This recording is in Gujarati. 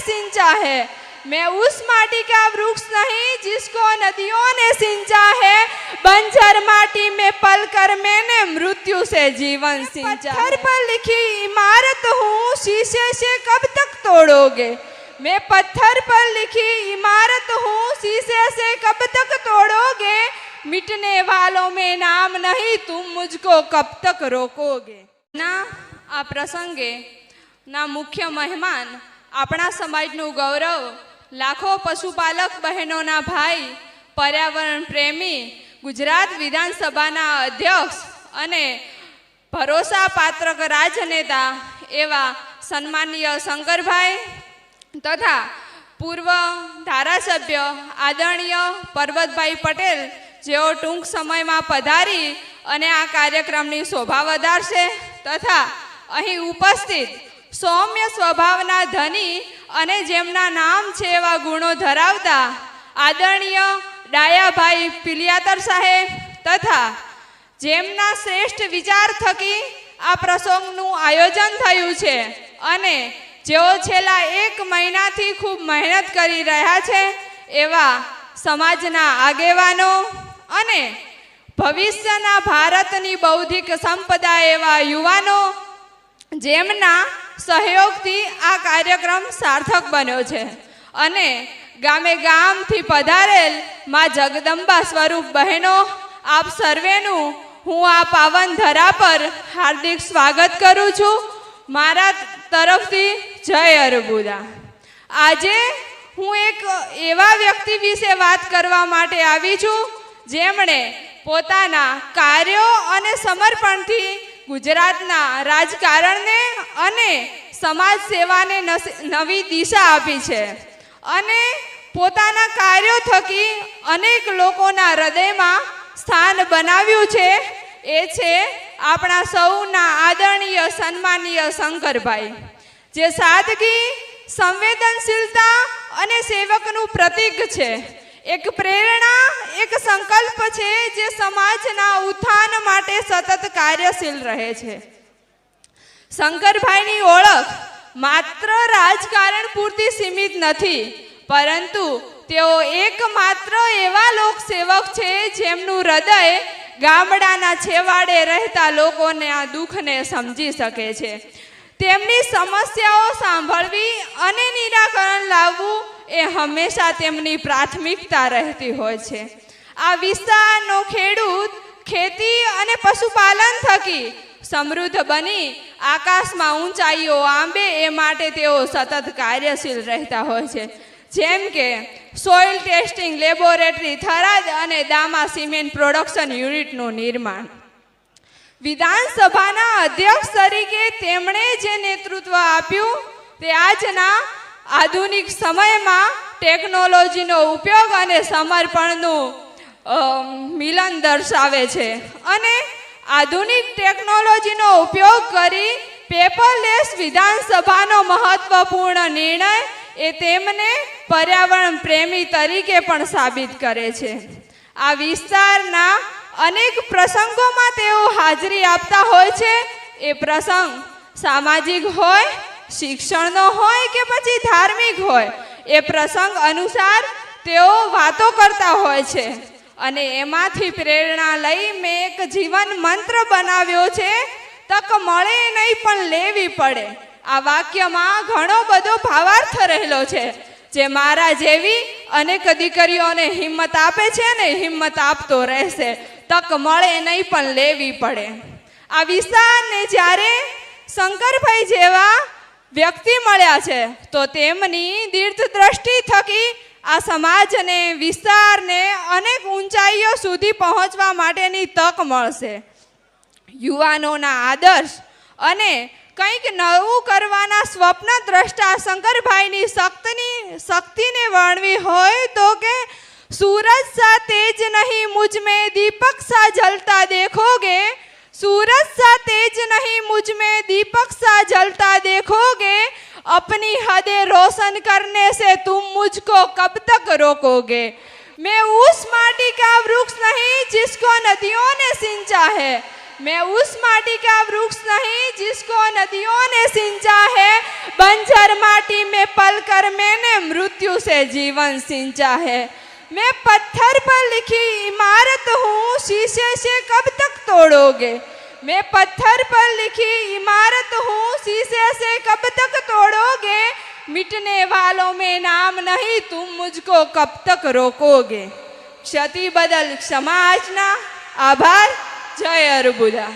सींचा है मैं उस माटी का वृक्ष नहीं जिसको नदियों ने सींचा है बंजर माटी में पल कर मैंने मृत्यु से जीवन सींचा पत्थर पर लिखी इमारत हूँ शीशे से कब तक तोड़ोगे मैं पत्थर पर लिखी इमारत हूँ शीशे से कब तक तोड़ोगे मिटने वालों में नाम नहीं तुम मुझको कब तक रोकोगे ના આ પ્રસંગે ના મુખ્ય મહેમાન આપણા સમાજનું ગૌરવ, લાખો પશુપાલક બહેનોના ભાઈ, પર્યાવરણ પ્રેમી, ગુજરાત વિધાનસભાના અધ્યક્ષ અને ભરોસાપાત્ર રાજનેતા એવા સન્માનીય શંકરભાઈ તથા પૂર્વ ધારાસભ્ય આદરણીય પર્વતભાઈ પટેલ, જેઓ ટૂંક સમયમાં પધારી અને આ કાર્યક્રમની શોભા વધારશે તથા અહીં ઉપસ્થિત સૌમ્ય સ્વભાવના ધની અને જેમના નામ છે એવા ગુણો ધરાવતા આદરણીય ડાયાભાઈ પિલિયાતર સાહેબ તથા જેમના શ્રેષ્ઠ વિચાર થકી આ પ્રસંગનું આયોજન થયું છે અને જેઓ છેલ્લા એક મહિનાથી ખૂબ મહેનત કરી રહ્યા છે એવા સમાજના આગેવાનો અને ભવિષ્યના ભારતની બૌદ્ધિક સંપદા એવા યુવાનો જેમના સહયોગથી આ કાર્યક્રમ સાર્થક બન્યો છે. અને ગામે ગામથી પધારેલમાં જગદંબા સ્વરૂપ બહેનો, આપ સર્વેનું હું આ પાવન ધરા પર હાર્દિક સ્વાગત કરું છું. મારા તરફથી જય અરબુદા. આજે હું એક એવા વ્યક્તિ વિશે વાત કરવા માટે આવી છું, જેમણે પોતાના કાર્યો અને સમર્પણથી ગુજરાતના રાજકારણને અને સમાજ સેવાને નવી દિશા આપી છે. અને પોતાના કાર્યો થકી અનેક લોકોના હૃદયમાં સ્થાન બનાવ્યું છે. એ છે આપણા સૌના આદરણીય, સન્માનીય શંકરભાઈ, જે સાદગી, સંવેદનશીલતા અને સેવકનું પ્રતીક છે. એક પ્રેરણા એક સંકલ્પ છે જે સમાજના ઉત્થાન માટે સતત કાર્યશીલ રહે છે. શંકરભાઈની ઓળખ માત્ર રાજકારણ પૂરતી સીમિત નથી, પરંતુ તેઓ એકમાત્ર એવા લોકસેવક છે જેમનું હૃદય ગામડાના છેવાડે રહેતા લોકોને આ દુઃખને સમજી શકે છે. તેમની સમસ્યાઓ સાંભળવી અને નિરાકરણ લાવવું એ હંમેશા તેમની પ્રાથમિકતા રહેતી હોય છે. આ વિસ્તારનો ખેડૂત ખેતી અને પશુપાલન થકી સમૃદ્ધ બની, આકાશમાં ઊંચાઈઓ આંબે એ માટે તેઓ સતત કાર્યશીલ રહેતા હોય છે. જેમ કે સોઇલ ટેસ્ટિંગ લેબોરેટરી, થરાદ અને દામા સિમેન્ટ પ્રોડક્શન યુનિટનું નિર્માણ. વિધાનસભાના અધ્યક્ષ તરીકે તેમણે જે નેતૃત્વ આપ્યું તે આજના આધુનિક સમયમાં ટેકનોલોજીનો ઉપયોગ અને સમર્પણનું મિલન દર્શાવે છે. અને આધુનિક ટેકનોલોજીનો ઉપયોગ કરી પેપરલેસ વિધાનસભાનો મહત્વપૂર્ણ નિર્ણય એ તેમને પર્યાવરણ પ્રેમી તરીકે પણ સાબિત કરે છે. આ વિસ્તારના અનેક પ્રસંગોમાં તેઓ હાજરી આપતા હોય છે. એ પ્રસંગ સામાજિક હોય શિક્ષણનો હોય કે પછી ધાર્મિક હોય, એ પ્રસંગ અનુસાર તેઓ વાતો કરતા હોય છે. અને એમાંથી પ્રેરણા લઈ મેં એક જીવન મંત્ર બનાવ્યો છે, તક મળે નહીં પણ લેવી પડે. આ વાક્યમાં ઘણો બધો ભાવાર્થ રહેલો છે, જે મારા જેવી અનેક દીકરીઓને હિંમત આપે છે ને હિંમત આપતો રહેશે. તક મળે નહીં પણ લેવી પડે. આ વિસ્તારને જ્યારે શંકરભાઈ જેવા વ્યક્તિ મળ્યા છે, તો તેમની દીર્ઘ દ્રષ્ટિ થકી આ સમાજને, વિસ્તારને અનેક ઊંચાઈઓ સુધી પહોંચવા માટેની તક મળશે. યુવાનોના આદર્શ અને કંઈક નવું કરવાના સ્વપ્ન દ્રષ્ટા શંકરભાઈની શક્તિની, શક્તિને વર્ણવી હોય તો કે, સૂરજ સા તેજ નહીં, મુજમે દીપક સા જલતા દેખોગે सूरज सा तेज नहीं, मुझमें दीपक सा जलता देखोगे। अपनी हदें रोशन करने से तुम मुझको कब तक रोकोगे? मैं उस माटी का वृक्ष नहीं जिसको नदियों ने सिंचा है। मैं उस माटी का वृक्ष नहीं जिसको नदियों ने सिंचा है। बंजर माटी में पल कर मैंने मृत्यु से जीवन सिंचा है। मैं पत्थर पर लिखी इमारत हूँ, शीशे से कब तक तोड़ोगे? मैं पत्थर पर लिखी इमारत हूँ, शीशे से कब तक तोड़ोगे? मिटने वालों में नाम नहीं, तुम मुझको कब तक रोकोगे? क्षति बदल क्षमा आचना आभार, जय अरबुदा।